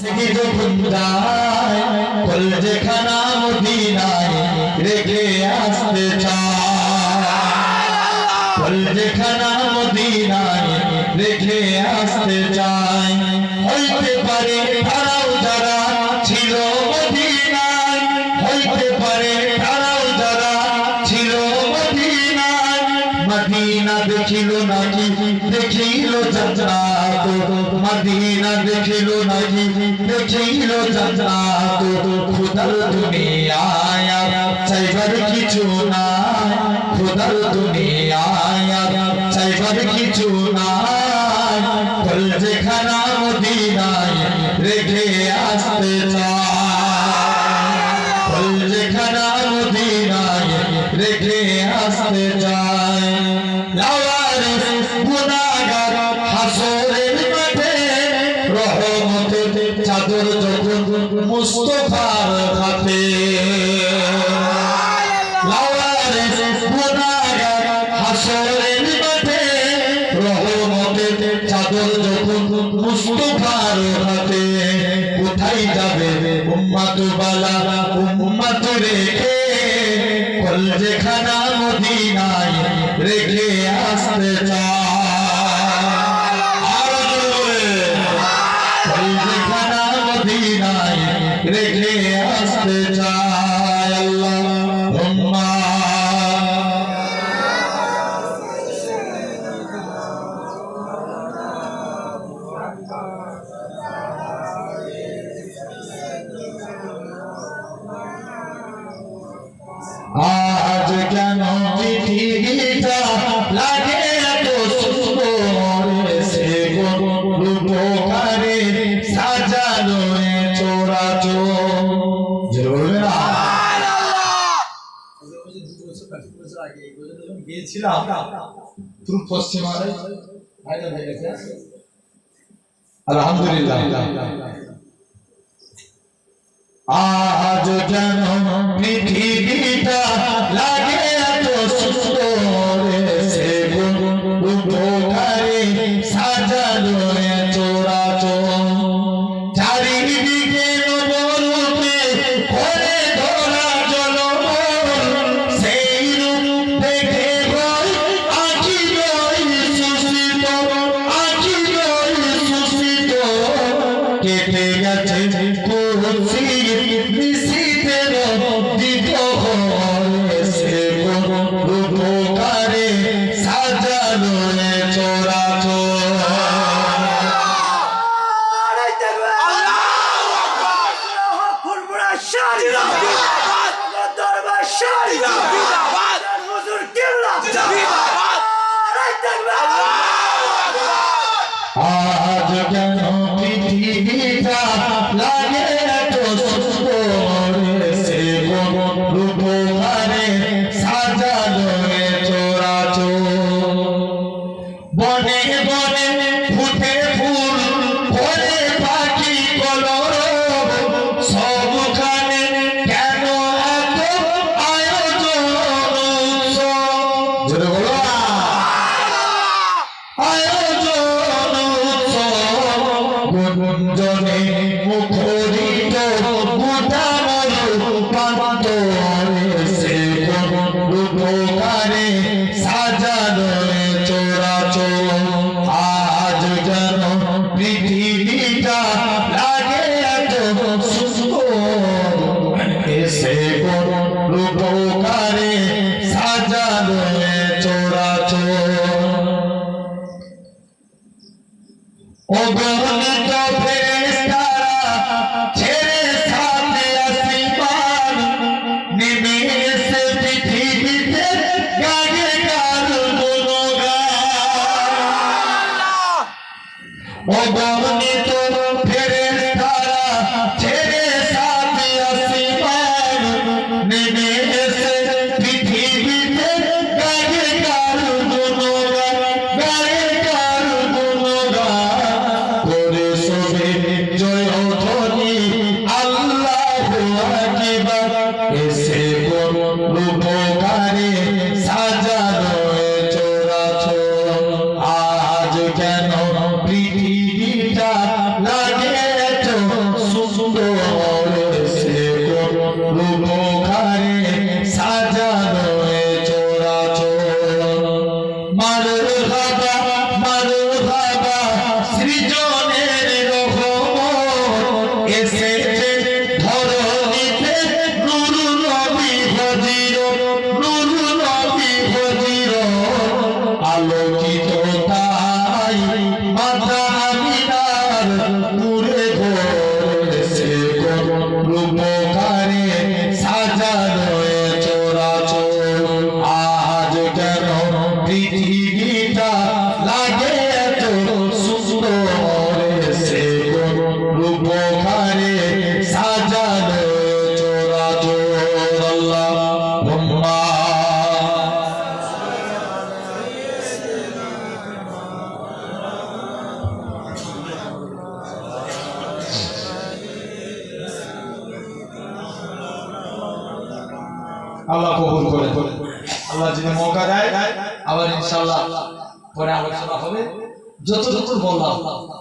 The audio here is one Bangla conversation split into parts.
সিগিরে খুদায় কলজে খানা মদিনায় রেখে আসতে চায় কলজে খানা মদিনায় রেখে আসতে চায়। জীবন কিছু নাই। যেখানা মদিনায় রেখে আলা উম্মত রেখে খানা মদিনায় রেখে আসতে চায়। ছিলাম তুমি পশ্চিমা আলহামদুলিল্লাহ। আজ যেন পৃথিবীটা লাগে। मीठा लागे Sorry.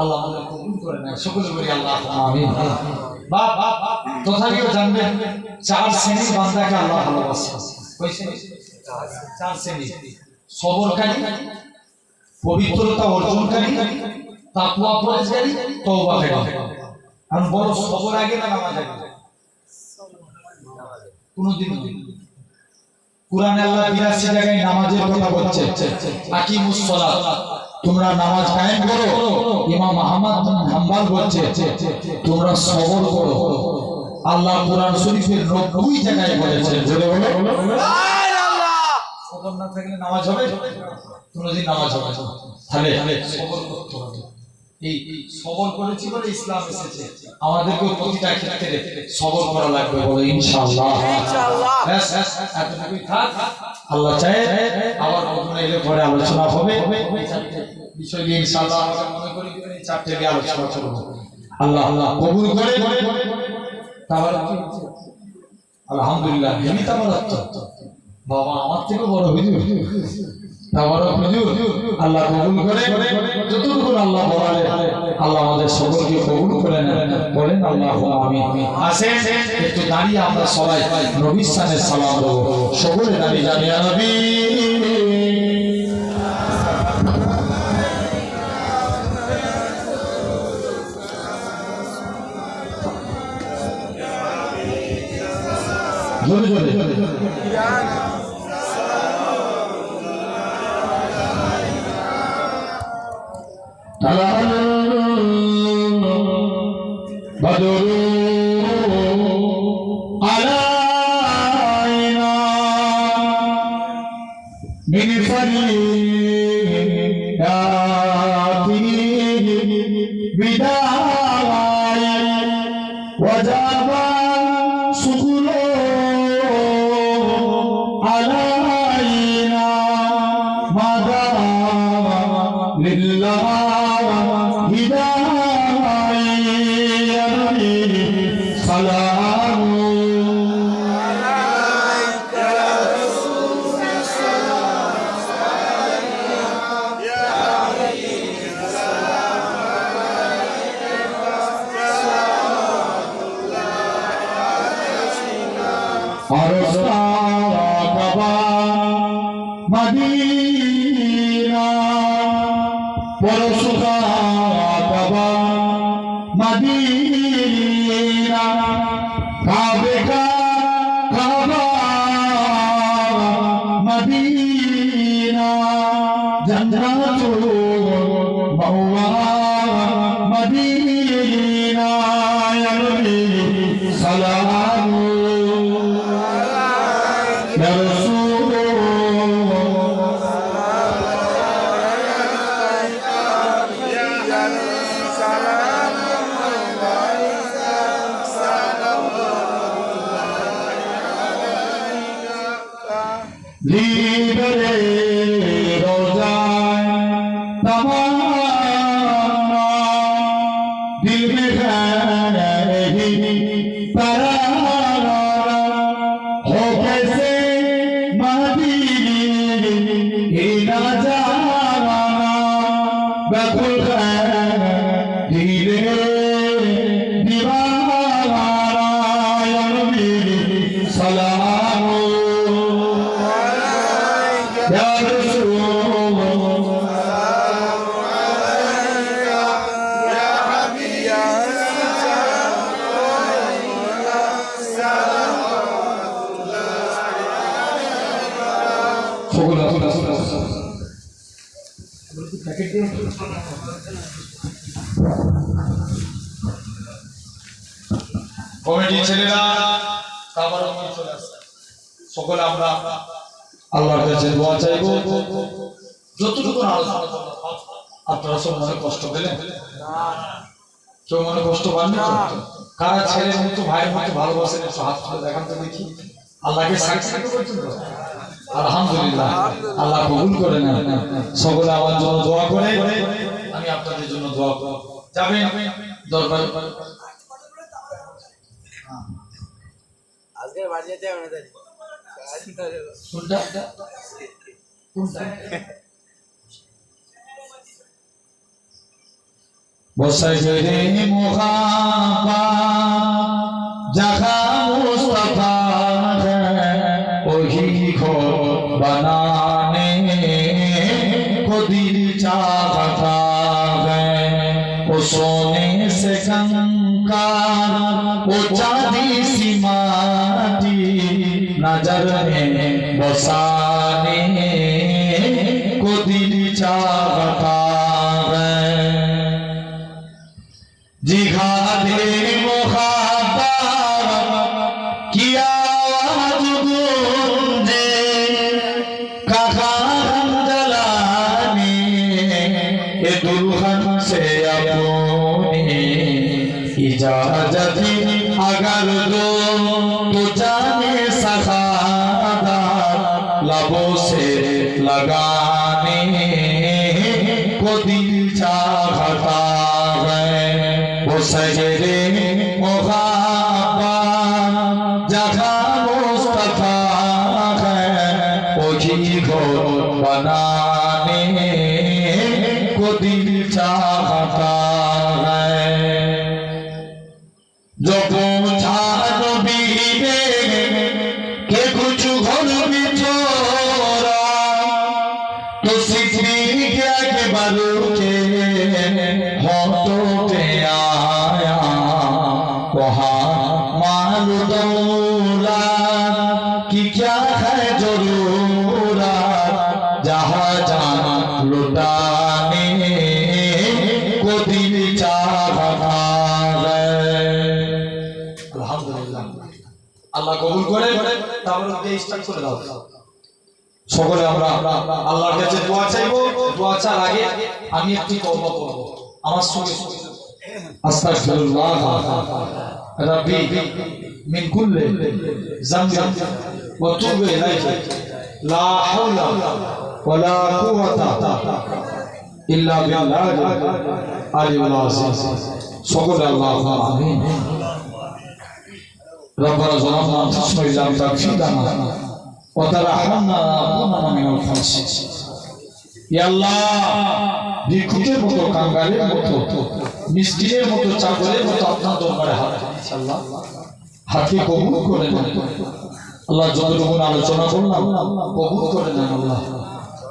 আল্লাহ আমাদের কবুল করে নেয়। সকলে আল্লাহ তথাপিও চার শ্রেণির বান্দাকে আল্লাহ ভালোবাসে। চার শ্রেণি। সবরকারী, পবিত্রতা অর্জনকারী বড় সবর আগে না নামাজ আগে? কোনদিন কোরআনে আল্লাহ বিরাশি জায়গায় নামাজের কথা বলছে। আকিমুস তোমরা নামাজ কায়েম করো। ইমাম আহমদ হাম্বল বলছে তোমরা সবর করো। আল্লাহ কোরআন শরীফের 90 জায়গায় বলেছে জোরে বলো। সবর না থাকলে নামাজ হবে? কোনদিন নামাজ হবে তাহলে সবর করতে হবে। এই এই সবর করেছি বলে ইসলাম এসেছে। আমাদেরকেও প্রতিটা ক্ষেত্রে সবর করা লাগবে বলে ইনশাআল্লাহ। ব্যাস, ব্যাস, এতটুকুই থাক। আল্লাহ চায়, আবার নতুন এলে পরে আলোচনা হবে বিষয় নিয়ে ইনশাআল্লাহ মনে করি চারটে নিয়ে আলোচনা করব আল্লাহ আল্লাহ কবুল করে হচ্ছে? আলহামদুলিল্লাহ। বাবা, আমার থেকে বড় হয়ে আল্লাহ কবুল করে, যতটুকু আল্লাহ বলালে আল্লাহ আমাদের সকলকে কবুল করে বলেন আল্লাহ আমিন। আসেন, একটু দাঁড়িয়ে আমরা সবাই নবীর সালাম দেবো। সকলে দাঁড়িয়ে জানিয়া নবী। জোরে জোরে। لله هداية Baba সকলে কমিটি ছেলেরা তারপর সকলে আমরা আল্লাহর কাছে দোয়া চাইব। যতটুকু আলোচনা আপনারা সব মনে কষ্ট পেলেন? কেউ মনে কষ্ট পান না। কারা ছেলের মতো ভাইয়ের মতো ভালোবাসেন একটু হাত তুলে দেখান তো দেখি। আল্লাহকে সাক্ষী করছেন আলহামদুলিল্লাহ। আল্লাহ কবুল করে নেন। সকলে আমার জন্য দোয়া করে। আমি আপনাদের জন্য দোয়া করব। যাবেন? দরবার আজকে বাড়ি যেতে হবে না কোনটা? কোনটা? বসজরে মুহাবা जहाँ सोने से कंकार वो चांदी सी माटी। नज़र में बसाने को दिल चाहता আল্লাহ কবুল করে, তারপর দিয়ে স্টার্ট করে দাও। সকলে আমরা আল্লাহর কাছে দোয়া চাইব। দোয়া চার আগে আমি একটি তওবা করব। আমার সঙ্গে আস্তাগফিরুল্লাহ। রাব্বি, মিন কুল্লি ওয়া তুবু ইলাইহি। লা হাওলা কুওয়াতা ইল্লা বিল্লাহ সকলে আল্লাহ আমিন। ربنا ظلمنا انفسنا اذا لم تغفر لنا وترحمنا لنكونن من الخاسرين ইয়া আল্লাহ ভিক্ষুকের মতো কাঙ্গালের মতো মিসকিনের মতো চাকরের মতো আপনার দরবারে হাত দিচ্ছি আল্লাহ হাতকে কবুল করে নেন আল্লাহ যতটুকু আলোচনা করলাম কবুল করে নেন আল্লাহ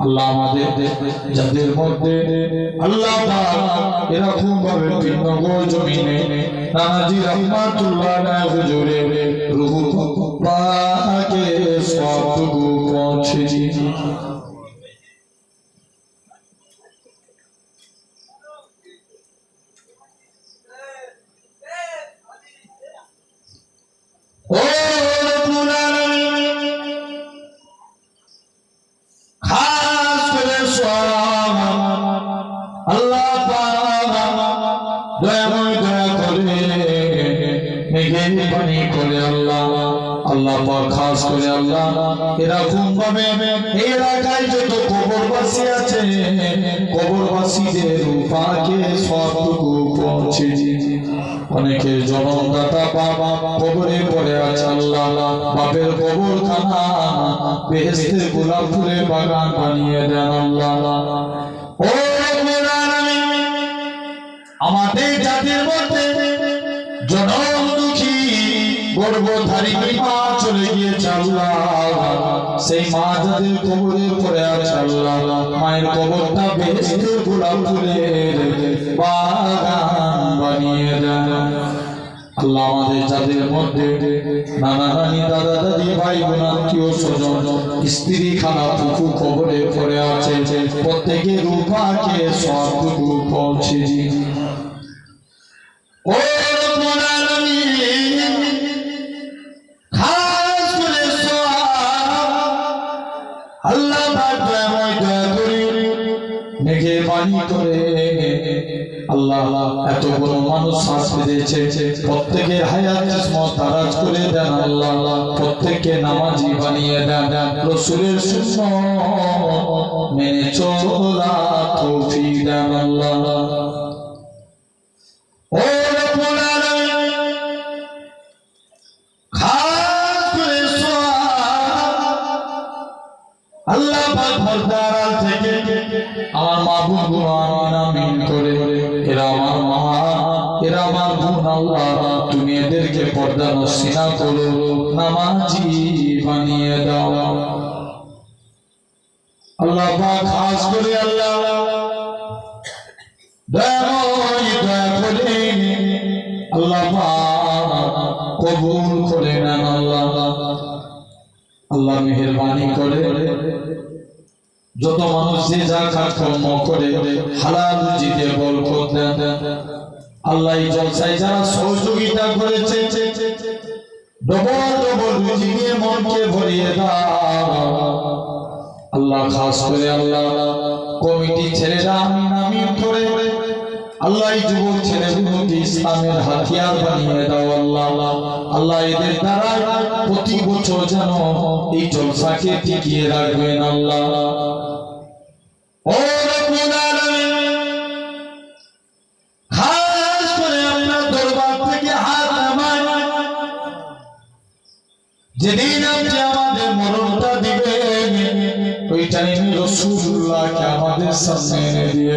আল্লাহ আমাদের, যাদের মধ্যে আল্লাহ এরকম ভাবে ভিন্ন জমিনে নানাজি রহমাতুল্লাহ হুজুরে রুহু পাকে সব পৌঁছে আল্লাহ পাক, খাস করে আল্লাহ এরকম ভাবে এই এলাকায় যত কবরবাসী আছে, কবরবাসীদের উপাকে সবটুকু পৌঁছে অনেকে জনমদাতা বাবা কবরে পড়ে আছে আল্লাহ। বাপের কবর খানা বেহেস্তের গোলাপ ফুলের বাগান বানিয়ে দেন আল্লাহ। ও আমাদের জাতির মধ্যে জনম গর্ভধারী মা আছে আল্লাহ, মায়ের মধ্যে নানা নানি দাদা দাদি ভাই বোন আত্মীয় স্বজন, স্ত্রী খানা পুকু কবরে পড়ে আছে প্রত্যেকে রূপাকে সবটুকু পৌঁছে ও রব্বুল আলামিন খাস করে সওয়াব প্রত্যেকের হায়াত বানিয়ে দেন। মেনে চলা তৌফিক দেন আল্লাহ। আমিন তুমি এদেরকে পর্দা নসিনা করো, নামাজি বানিয়ে দাও। আল্লাহ খাস করে আল্লাহ। কবুল করে নেন আল্লাহ। আল্লাহ মেহরবানি করে। যত মানুষ যে যা কাজ কর্ম করে, হালাল রুজিতে বরকত করতেন আল্লাহ জলসায় যারা সহযোগিতা করেছে ডবল ডবল রুজি নিয়ে মনকে ভরিয়ে দাও। আল্লাহ, খাস করে আল্লাহ, কমিটি ছেলেরা আমি নামি করে আল্লাহ যুবক ছেলেগুলোকে ইসলামের হাতিয়ার বানিয়ে দাও আল্লাহ। আল্লাহ এদের দ্বারা প্রতি বছর যেন এই জলসাকে টিকিয়ে রাখবেন আল্লাহ। আমাদের মরণটা দিবেন, ওই রসুল্লাহকে আমাদের সামনে দিয়ে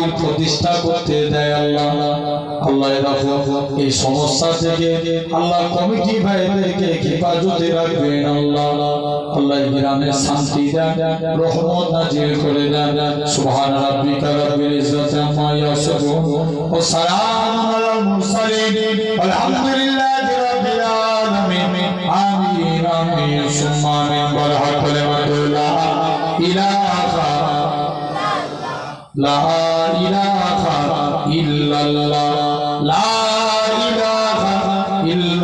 দিনের প্রতিষ্ঠা করতে দেয় আল্লাহ। আল্লাহ রাখো এই সমস্যা থেকে আল্লাহ কমিটি ভাইদেরকে হেফাজতে রাখবেন আল্লাহ? আল্লাহ গ্রামে শান্তি দেন, রহমত নাজিল করে দেন। সুবহান রাব্বিকা রাব্বিল ইজ্জাতি আম্মা ইয়াসিফুন। ওয়া সালামুন আলাল মুরসালিন। আলহামদুলিল্লাহি রাব্বিল আলামিন। আমিন আমিন। সুম্মা আমিন। বরহত কালিমাতুল্লা ইলাহা লা